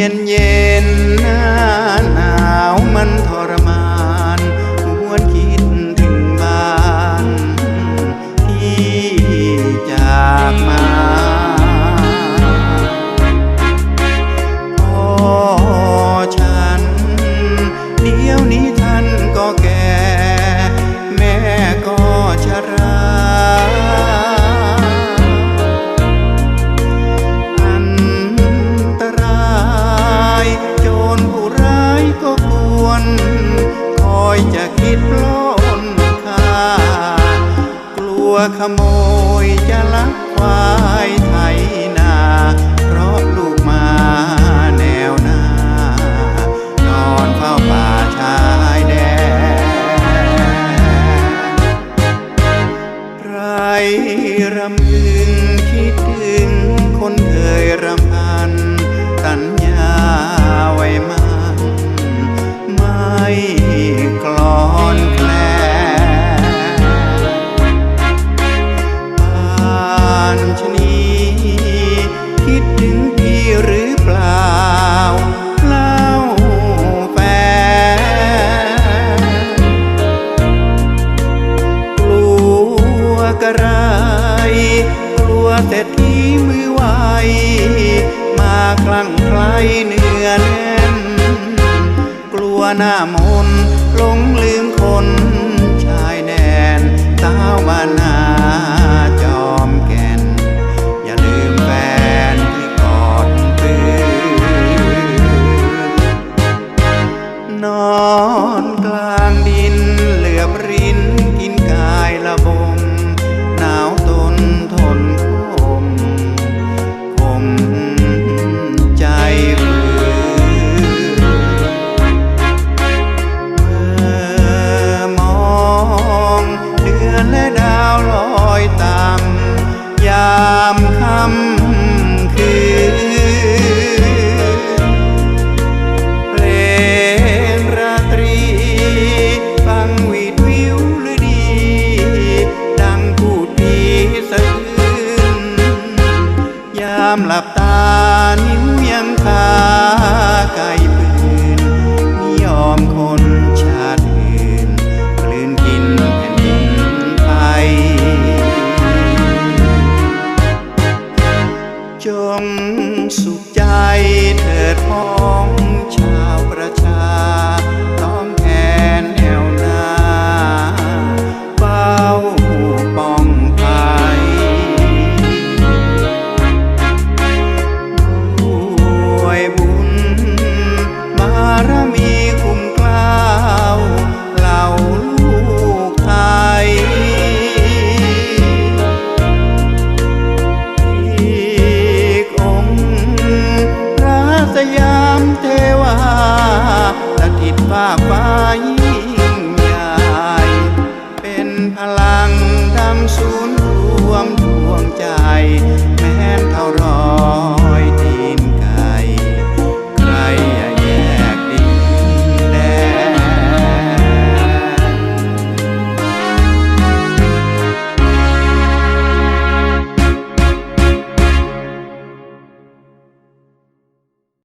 เย็นเย็ วขโมยจะลักควายไถนา เพราะลูกมาแนวหน้านอนเฝ้าป่าชายแดนไรรำพึงคิดถึงคนเคยรำพัน กลัวแต่ที่มือไวมาคลั่งไคล้เนื้อแน่น กลัวหน้ามนหลงลืมคน ชายแดนสาวบ้านนาจอมแก่น อย่าลืมแฟนที่กอดปืนนอนกลางามค่ำคืนเพลงราตรีฟังวีดวิวหรือดี ดังพูดผีสะอื้นยามหลับตานิ้วยังคาไกลปืนไม่ยอมคน จงสุขใจเถิดพ้องชาวประชา